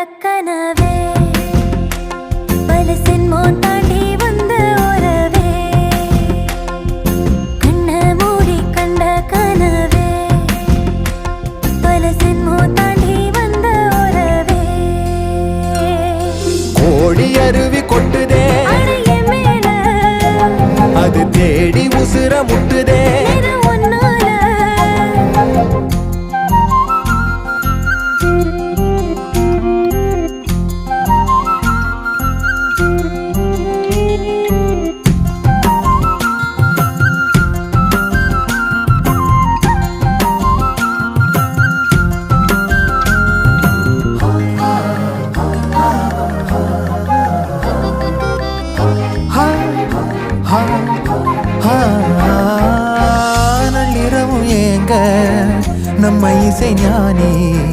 கனவே பல சென்மோ தாண்டி வந்த உறவே. கண்ண மூடி கண்ட கனவே பல சென்மோ தாண்டி வந்த உறவே. கோழி அருவி கொட்டுதே. அது தேடி உசுர நள்ளிரவு ஏங்க நம்ம இசை ஞானி.